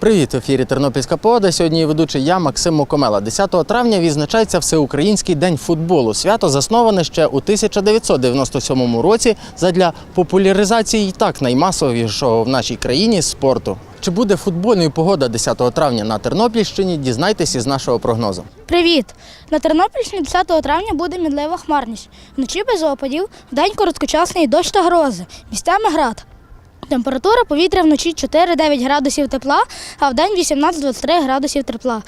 Привіт, в ефірі Тернопільська погода. Сьогодні ведучий я Максим Мокомела. 10 травня відзначається Всеукраїнський день футболу. Свято засноване ще у 1997 році задля популяризації і так наймасовішого в нашій країні спорту. Чи буде футбольною погода 10 травня на Тернопільщині? Дізнайтесь із нашого прогнозу. Привіт! На Тернопільщині 10 травня буде мінлива хмарність. Вночі без опадів, вдень короткочасний дощ та грози. Місцями град. Температура повітря вночі 4-9 градусів тепла, а вдень 18-23 градусів тепла.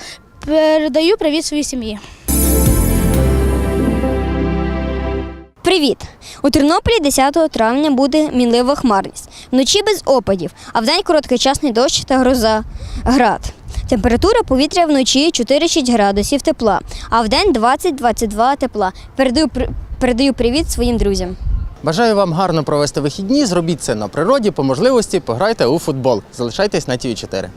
Передаю привіт своїй сім'ї. Привіт! У Тернополі 10 травня буде мінлива хмарність. Вночі без опадів, а вдень короткочасний дощ та гроза. Град. Температура повітря вночі 4-6 градусів тепла, а вдень 20-22 тепла. Передаю, передаю привіт своїм друзям. Бажаю вам гарно провести вихідні. Зробіть це на природі, по можливості пограйте у футбол. Залишайтесь на ТВ 4